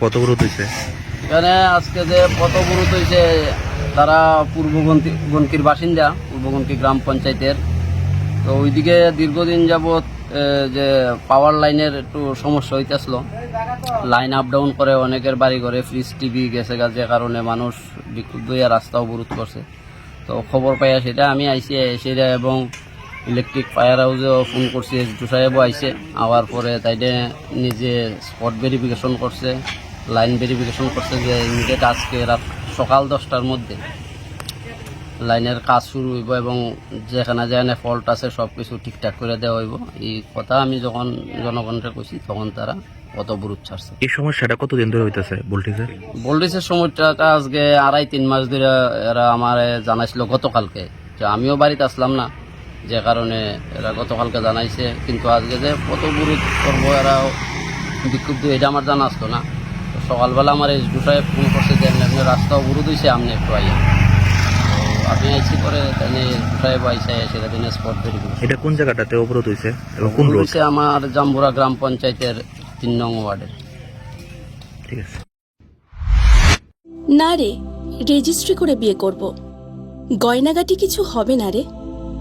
পথবরোধ হয়েছে এখানে আজকে যে পথবরোধ হয়েছে তারা পূর্ব গন্তি- গনকির বাসিন্দা পূর্ব গ্রাম পঞ্চায়েতের। তো ওইদিকে দীর্ঘদিন যাবৎ যে পাওয়ার লাইনের একটু সমস্যা হইতেছিল। লাইন আপ ডাউন করে অনেকের বাড়ি ঘরে ফ্রিজ টিভি গেছে যে কারণে মানুষ বিক্ষুব্ধ রাস্তা অবরোধ করছে। তো খবর পাইয়া সেটা আমি আইসি সেটা এবং ইলেকট্রিক ফায়ার হাউসেও ফোন করছি এসডু সাহেবও আইসে আওয়ার পরে তাইলে নিজে স্পট ভেরিফিকেশন করছে লাইন ভেরিফিকেশন করছে যে ইমিডিয়েট আজকে রাত সকাল দশটার মধ্যে লাইনের কাজ শুরু হইব এবং যেখানে যেখানে ফল্ট আছে সব কিছু ঠিকঠাক করে দেওয়া হইব। এই কথা আমি যখন জনগণকে কইছি তখন তারা কত বুরুত ছাড়ছে। এই সমস্যাটা কতদিন ধরে হইতেছে ভোল্টেজের ভোল্টেজের সময়টা আজকে আড়াই তিন মাস ধরে এরা আমার জানাইছিল গতকালকে। আমিও বাড়িতে আসলাম না। যে কারণে এরা গতকালকে জানাইছে কিন্তু আজকে যে কত বুরুত করব এরা বিক্ষুব্ধ এটা আমার জানা আসতো না। তো সকালবেলা আমার এই দুটায় ফোন করছে যে এমনি রাস্তাও রাস্তা অবরোধ হয়েছে আপনি একটু আইয়া। তো আমি আইসি করে তাই দুটায় আইসে সেটা দিনে স্পট ভেরিফিকেশন এটা কোন জায়গাটাতে অবরোধ হয়েছে এবং কোন হয়েছে আমার জাম্বুরা গ্রাম পঞ্চায়েতের তিন নং ওয়ার্ডের। ঠিক আছে। না রে রেজিস্ট্রি করে বিয়ে করব। গয়নাগাটি কিছু হবে না রে?